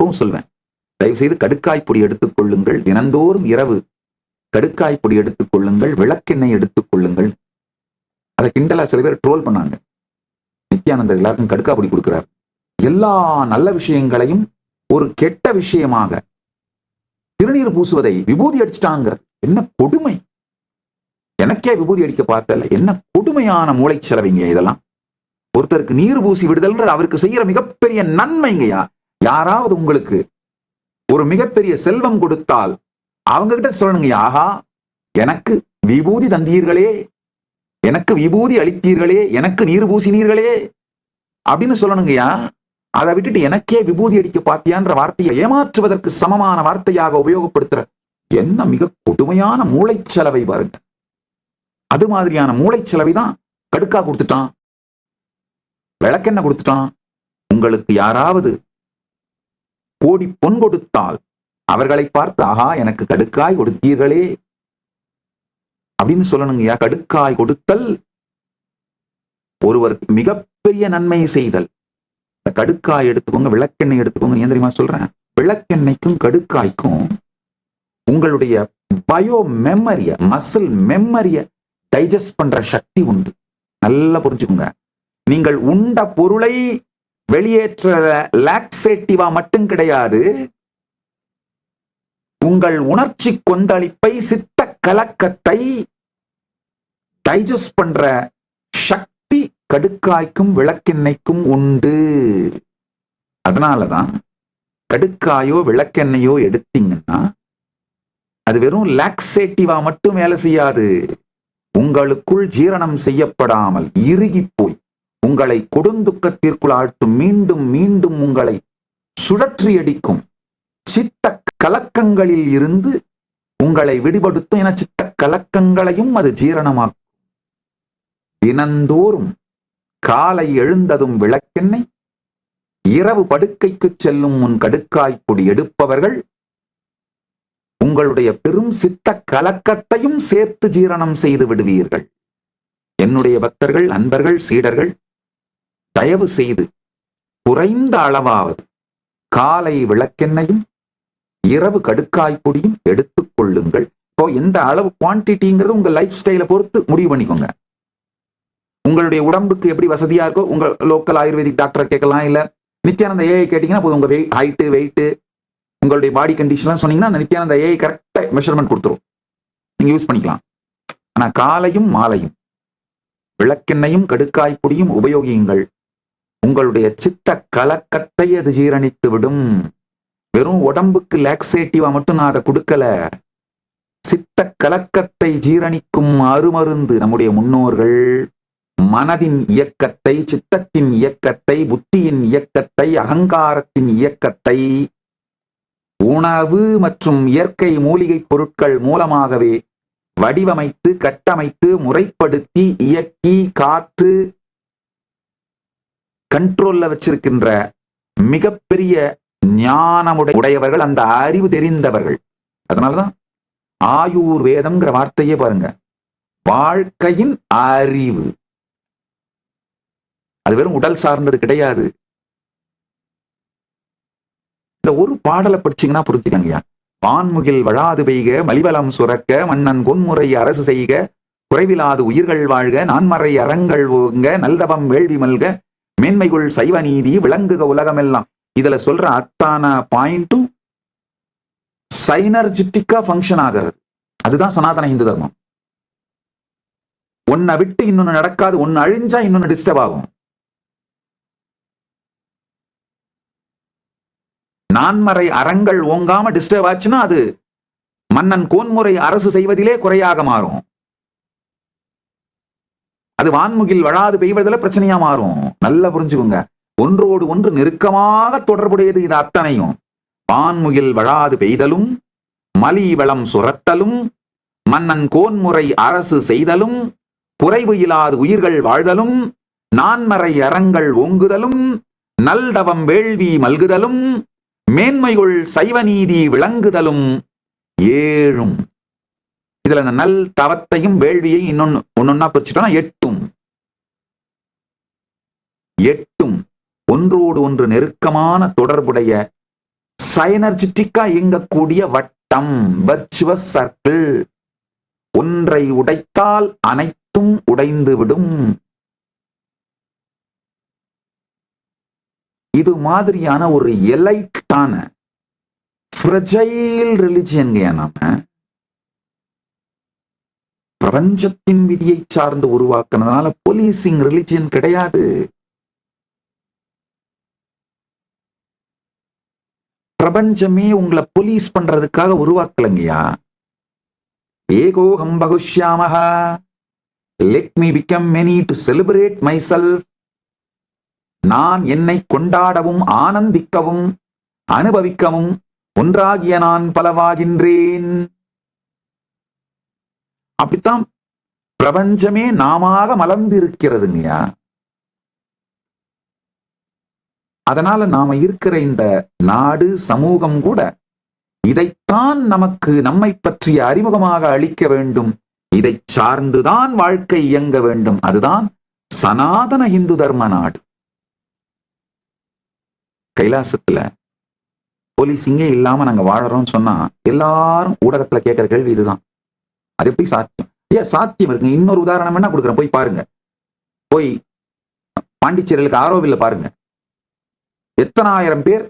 எப்பவும் சொல்வேன். தயவு செய்து கடுக்காய் பொடி எடுத்துக் கொள்ளுங்கள். தினந்தோறும் இரவு கடுக்காய் பொடி எடுத்துக் கொள்ளுங்கள். விளக்கெண்ணெய் எடுத்துக் கொள்ளுங்கள். அதை கிண்டலா சில பேர் ட்ரோல் பண்ணாங்க. நித்யானந்தர் எல்லாருக்கும் கடுக்கா பொடி கொடுக்கிறார். எல்லா நல்ல விஷயங்களையும் ஒரு கெட்ட விஷயமாக திருநீர் பூசுவதை விபூதி அடிச்சிட்டாங்க என்ன கொடுமை? எனக்கே விபூதி அடிக்க பார்த்தல. என்ன கொடுமையான மூளை செலவிங்க இதெல்லாம். ஒருத்தருக்கு நீர் பூசி விடுதல் அவருக்கு செய்யற மிகப்பெரிய நன்மைங்கய்யா யாராவது உங்களுக்கு ஒரு மிகப்பெரிய செல்வம் கொடுத்தால் அவங்க கிட்ட சொல்லணுங்க ஆஹா எனக்கு விபூதி தந்தீர்களே எனக்கு விபூதி அளித்தீர்களே எனக்கு நீர் பூசினீர்களே அப்படின்னு சொல்லணுங்கய்யா அதை விட்டுட்டு எனக்கே விபூதி அடிக்க பாத்தியான்ற வார்த்தையை ஏமாற்றுவதற்கு சமமான வார்த்தையாக உபயோகப்படுத்துற என்ன மிக கொடுமையான மூளைச்சலவை பாருங்க. அது மாதிரியான மூளைச்சலவை தான் கடுக்கா கொடுத்துட்டான் விளக்கெண்ணெய் கொடுத்துட்டான். உங்களுக்கு யாராவது கோடி பொன் கொடுத்தால் அவர்களை பார்த்து ஆஹா எனக்கு கடுக்காய் கொடுத்தீர்களே. அப்படின்னு சொல்லணுங்கய்யா கடுக்காய் கொடுத்தல் ஒருவருக்கு மிகப்பெரிய நன்மை செய்தல். இந்த கடுக்காய் எடுத்துக்கோங்க விளக்கெண்ணெய் எடுத்துக்கோங்க. ஏன் தெரியுமா சொல்றேன்? விளக்கெண்ணெய்க்கும் கடுக்காய்க்கும் உங்களுடைய பயோ மெமரிய மசில் மெமரிய டைஜஸ்ட் பண்ற சக்தி உண்டு. நல்லா புரிஞ்சுக்கோங்க. நீங்கள் உண்ட பொருளை வெளியேற்ற லாக்ஸேட்டிவா மட்டும் கிடையாது. உங்கள் உணர்ச்சி கொந்தளிப்பை சித்த கலக்கத்தை டைஜஸ்ட் பண்ற சக்தி கடுக்காய்க்கும் விளக்கெண்ணெய்க்கும் உண்டு. அதனாலதான் கடுக்காயோ விளக்கெண்ணெயோ எடுத்தீங்கன்னா அது வெறும் லாக்ஸேட்டிவா மட்டும் வேலை செய்யாது. உங்களுக்குள் ஜீரணம் செய்யப்படாமல் இறுகி போய் உங்களை கொடுந்துக்கத்திற்குள் ஆழ்த்தும் மீண்டும் மீண்டும் உங்களை சுழற்றி அடிக்கும் சித்த கலக்கங்களில் இருந்து உங்களை விடுபடுத்தும் என சித்த கலக்கங்களையும் அது ஜீரணமாக்கும். தினந்தோறும் காலை எழுந்ததும் விளக்கெண்ணெய் இரவு படுக்கைக்கு செல்லும் முன் கடுக்காய் பொடி எடுப்பவர்கள் உங்களுடைய பெரும் சித்த கலக்கத்தையும் சேர்த்து ஜீரணம் செய்து விடுவீர்கள். என்னுடைய பக்தர்கள் அன்பர்கள் சீடர்கள் தயவு செய்து குறைந்த அளவாவது காலை விளக்கெண்ணையும் இரவு கடுக்காய் பொடியும் எடுத்துக் இப்போ எந்த அளவு குவான்டிட்டிங்கிறது உங்க லைஃப் ஸ்டைலை பொறுத்து முடிவு பண்ணிக்கோங்க. உங்களுடைய உடம்புக்கு எப்படி வசதியா இருக்கோ உங்க லோக்கல் ஆயுர்வேதிக் டாக்டரை கேட்கலாம் இல்ல நித்யானந்த ஏஐ கேட்டீங்கன்னா போதும். உங்க ஹைட்டு வெயிட்டு உங்களுடைய பாடி கண்டிஷன்லாம் சொன்னீங்கன்னா அந்த நித்யானந்த ஏஐ கரெக்டாக மெஷர்மெண்ட் கொடுத்துரும். நீங்க யூஸ் பண்ணிக்கலாம். ஆனா காலையும் மாலையும் விளக்கெண்ணையும் கடுக்காய் பொடியும் உபயோகியுங்கள். உங்களுடைய சித்த கலக்கத்தை அது ஜீரணித்து விடும். வெறும் உடம்புக்கு லாக்ஸேட்டிவா மட்டும் நான் அதை கொடுக்கல. சித்த கலக்கத்தை ஜீரணிக்கும் அருமருந்து நம்முடைய முன்னோர்கள் மனதின் இயக்கத்தை சித்தத்தின் இயக்கத்தை புத்தியின் இயக்கத்தை அகங்காரத்தின் இயக்கத்தை உணவு மற்றும் இயற்கை மூலிகைப் பொருட்கள் மூலமாகவே வடிவமைத்து கட்டமைத்து முறைப்படுத்தி இயக்கி காத்து கண்ட்ரோல்ல வச்சிருக்கின்ற மிகப்பெரிய ஞானமுடைய உடையவர்கள் அந்த அறிவு தெரிந்தவர்கள். அதனாலதான் ஆயூர் வேதம்ங்கிற வார்த்தையே பாருங்க. வாழ்க்கையின் அறிவு. அது வெறும் உடல் சார்ந்தது கிடையாது. இந்த ஒரு பாடலை படிச்சீங்கன்னா புரிஞ்சுக்கங்கய்யா வான்முகில் வழாது பெய்க மலிவலம் சுரக்க மன்னன் கொன்முறை அரசு செய்க குறைவிலாது உயிர்கள் வாழ்க நான்மறை அறங்கள் ஓங்க நல்தவம் வேள்வி மல்க மேன்மைகள் சைவ நீதி விளங்குக உலகமெல்லாம். இதுல சொல்ற அத்தான பாயிண்ட்டும் சைனர்ஜிட்டிக்கா ஃபங்க்ஷன் ஆகிறது. அதுதான் சனாதன இந்து தர்மம். ஒன்னை விட்டு இன்னொன்னு நடக்காது ஒன்னு அழிஞ்சா இன்னொன்னு டிஸ்டர்ப் ஆகும். நான்மறை அறங்கள் ஓங்காம டிஸ்டர்ப் ஆச்சுன்னா அது மன்னன் கோன்முறை அரசு செய்வதிலே குறையாக மாறும். அது வான்முகில் வழாது பெய்வதில் பிரச்சனையா மாறும். நல்லா புரிஞ்சுக்கோங்க. ஒன்றோடு ஒன்று நெருக்கமாக தொடர்புடையது இது அத்தனையும். வான்முகில் வழாது பெய்தலும் மலி வளம் சுரத்தலும் மன்னன் கோன்முறை அரசு செய்தலும் குறைவு இல்லாது உயிர்கள் வாழ்தலும் நான்மறை அறங்கள் ஓங்குதலும் நல்தவம் வேள்வி மல்குதலும் மேன்மையுள் சைவ நீதி விளங்குதலும் ஏழும். இதுல இந்த நல் தவத்தையும் வேள்வியையும் இன்னொன்னு ஒன்னொன்னா பிரிச்சுட்டோம்னா எட்டும். எட்டும். ஒன்றோடு ஒன்று நெருக்கமான தொடர்புடைய சைனர்ஜிட்டிக்கா இயங்கக்கூடிய வட்டம் வர்ச்சுவஸ் சர்க்கிள் ஒன்றை உடைத்தால் அனைத்தும் உடைந்துவிடும். இது மாதிரியான ஒரு எலைட்டான ஃப்ரஜைல் ரிலிஜியன்ங்க நாம. பிரபஞ்சத்தின் விதியை சார்ந்து உருவாக்குனதுனால போலீசிங் ரிலிஜியன் கிடையாது. பிரபஞ்சமே உங்களை போலீஸ் பண்றதுக்காக உருவாக்கலங்கய்யா. ஏகோகம் பகுஷ்யாமகா let me become many to celebrate myself நான் என்னை கொண்டாடவும் ஆனந்திக்கவும் அனுபவிக்கவும் ஒன்றாகிய நான் பலவாகின்றேன். அப்படித்தான் பிரபஞ்சமே நாமாக மலர்ந்திருக்கிறதுங்கய்யா. அதனால நாம இருக்கிற இந்த நாடு சமூகம் கூட இதைத்தான் நமக்கு நம்மை பற்றிய அறிமுகமாக அளிக்க வேண்டும். இதை சார்ந்துதான் வாழ்க்கை இயங்க வேண்டும். அதுதான் சனாதன இந்து தர்ம நாடு. கைலாசத்துல போலீஸிங்கே இல்லாம நாங்க வாழறோம்னு சொன்னா எல்லாரும் ஊடகத்துல கேட்கிற கேள்வி இதுதான். அது எப்படி சாத்தியம்? ஏன் சாத்தியம் இருக்குங்க. இன்னொரு உதாரணம் என்ன கொடுக்குறேன்? போய் பாருங்க. போய் பாண்டிச்சேரியிலுக்கு ஆரோவில் பாருங்க. எத்தனாயிரம் பேர்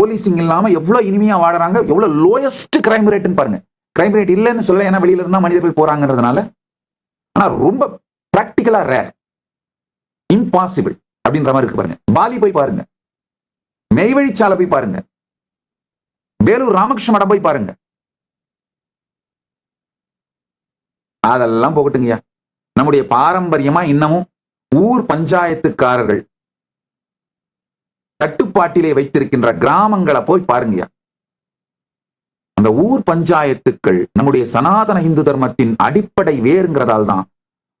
போலீசிங் இல்லாம எவ்வளவு இனிமையா வாழறாங்க எவ்வளவு லோயஸ்ட் கிரைம் ரேட்னு பாருங்க. கிரைம் ரேட் இல்லைன்னு சொல்ல ஏன்னா வெளியில இருந்தா மனிதர்கள் போறாங்கன்றதுனால. ஆனா ரொம்ப பிராக்டிக்கலா ரேர் இம்பாசிபிள் அப்படின்ற மாதிரி இருக்கு பாருங்க. பாலி போய் பாருங்க. மெய்வழிச்சாலை போய் பாருங்க. வேலூர் ராமகிருஷ்ண மடம் போய் பாருங்க. அதெல்லாம் போகட்டுங்கய்யா. நம்முடைய பாரம்பரியமா இன்னமும் ஊர் பஞ்சாயத்துக்காரர்கள் கட்டுப்பாட்டிலே வைத்திருக்கின்ற கிராமங்களை போய் பாருங்கய்யா. அந்த ஊர் பஞ்சாயத்துக்கள் நம்முடைய சனாதன இந்து தர்மத்தின் அடிப்படை வேறுங்கிறதால் தான்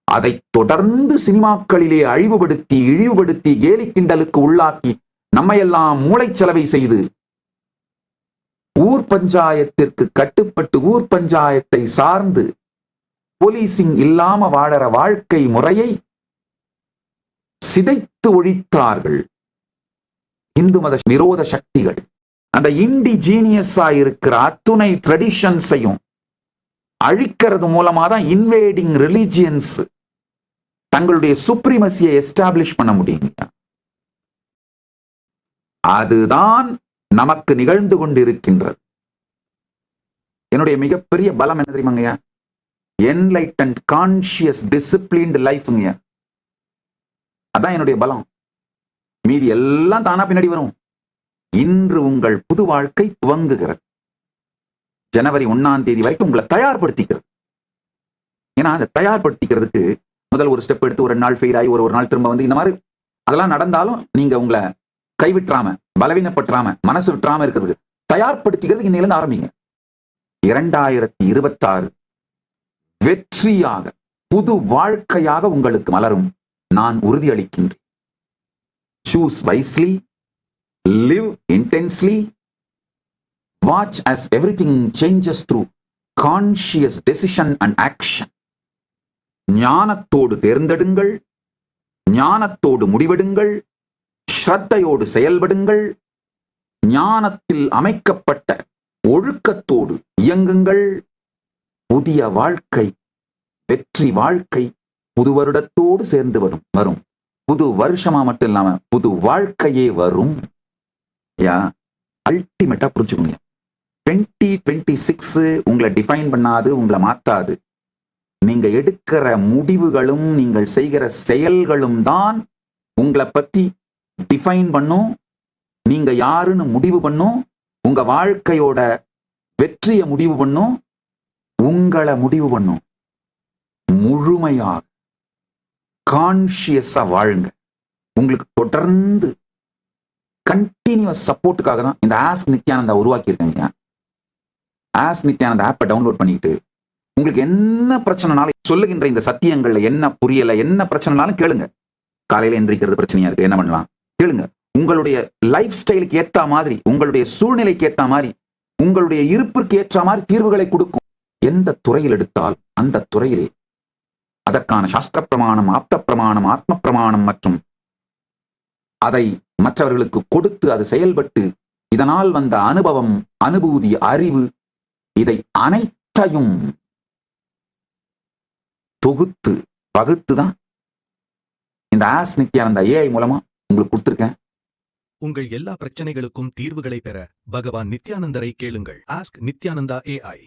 அதை தொடர்ந்து சினிமாக்களிலே அழிவுபடுத்தி இழிவுபடுத்தி கேலி கிண்டலுக்கு உள்ளாக்கி நம்மையெல்லாம் மூளைச்சலவை செய்து ஊர் பஞ்சாயத்திற்கு கட்டுப்பட்டு ஊர் பஞ்சாயத்தை சார்ந்து போலீசிங் இல்லாம வாழற வாழ்க்கை முறையை சிதைத்து ஒழித்தார்கள். இந்து மத விரோத சக்திகள். அந்த இண்டிஜீனியஸா இருக்கிற அத்துணை ட்ரெடிஷன்ஸையும் அழிக்கிறது மூலமா தான் இன்வேடிங் ரிலிஜியன்ஸ் தங்களுடைய சுப்ரிமசியை எஸ்டாப்ளிஷ் பண்ண முடியுங்க அதுதான் நமக்கு நிகழ்ந்து கொண்டிருக்கின்றது. என்னுடைய மிகப்பெரிய பலம் என்ன தெரியுமாங்கய்யா? என்லைட்டன்ட் கான்சியஸ் டிசிப்ளின்டு லைஃபுங்க அதான் என்னுடைய பலம். மீதி எல்லாம் தானா பின்னாடி வரும். இன்று உங்கள் புது வாழ்க்கை துவங்குகிறது. ஜனவரி ஒன்னாம் தேதி வரைக்கும் உங்களை தயார்படுத்திக்கிறது. ஏன்னா அதை தயார்படுத்திக்கிறதுக்கு முதல் ஒரு ஸ்டெப் எடுத்து ஒரு நாள் ஃபெயில் ஆகி ஒரு ஒரு நாள் திரும்ப வந்து இந்த மாதிரி அதெல்லாம் நடந்தாலும் நீங்க உங்களை கைவிட்டுறாம பலவீனப்பட்டுறாம மனசு விட்டுறாம இருக்கிறதுக்கு தயார்படுத்திக்கிறது இன்னையிலிருந்து ஆரம்பிங்க. இரண்டாயிரத்தி இருபத்தாறு வெற்றியாக புது வாழ்க்கையாக உங்களுக்கு மலரும். நான் உறுதியளிக்கின்றேன். Choose wisely live intensely watch as everything changes through conscious decision and action ஞானத்தோடு தேர்ந்தெடுங்கள் ஞானத்தோடு முடிவெடுங்கள் ஸ்ரத்தையோடு செயல்படுங்கள் ஞானத்தில் அமைக்கப்பட்ட ஒழுக்கத்தோடு இயங்குங்கள். புதிய வாழ்க்கை வெற்றி வாழ்க்கை புது வருடத்தோடு சேர்ந்து வரும் வரும். புது வருஷமா மட்டும் இல்லாம புது வாழ்க்கையே வரும். யா? அல்டிமேட்டா புரிஞ்சுக்கோங்க. டுவெண்ட்டி டுவெண்ட்டி சிக்ஸ் உங்களை டிஃபைன் பண்ணாது உங்களை மாத்தாது. நீங்க எடுக்கிற முடிவுகளும் நீங்கள் செய்கிற செயல்களும் தான் உங்களை பத்தி டிஃபைன் பண்ணும். நீங்க யாருன்னு முடிவு பண்ணும். உங்க வாழ்க்கையோட வெற்றியை முடிவு பண்ணும். உங்களை முடிவு பண்ணும். முழுமையாக கான்சியஸா வாழுங்க. உங்களுக்கு தொடர்ந்து கண்டினியூஸ் சப்போர்ட்டுக்காக தான் இந்த ஆஸ் நித்யானந்தா உருவாக்கி இருக்கேங்க ஆஸ் நித்யானந்த ஆப்பை டவுன்லோட் பண்ணிட்டு உங்களுக்கு என்ன பிரச்சனைனாலும் சொல்லுகின்ற இந்த சத்தியங்கள்ல என்ன புரியல என்ன பிரச்சனைனாலும் கேளுங்க. காலையில எந்திரிக்கிறது பிரச்சனையா இருக்கு என்ன பண்ணலாம்? கேளுங்க. உங்களுடைய லைஃப் ஸ்டைலுக்கு ஏத்த மாதிரி உங்களுடைய சூழ்நிலைக்கு ஏத்த மாதிரி உங்களுடைய இருப்பிற்கு ஏற்ற மாதிரி தீர்வுகளை கொடுக்கும். எந்த துறையில் எடுத்தால் அந்த துறையிலே அதற்கான சாஸ்திர பிரமாணம் ஆப்த பிரமாணம் ஆத்ம பிரமாணம் மற்றும் அதை மற்றவர்களுக்கு கொடுத்து அது செயல்பட்டு இதனால் வந்த அனுபவம் அனுபூதி அறிவு இதை அனைத்தையும் தொகுத்து பகுத்து தான் இந்த ஆஸ் நித்யானந்தா ஏஐ மூலமா உங்களுக்கு கொடுத்துருக்கேன். உங்கள் எல்லா பிரச்சனைகளுக்கும் தீர்வுகளை பெற பகவான் நித்யானந்தரை கேளுங்கள். Ask Nithyananda AI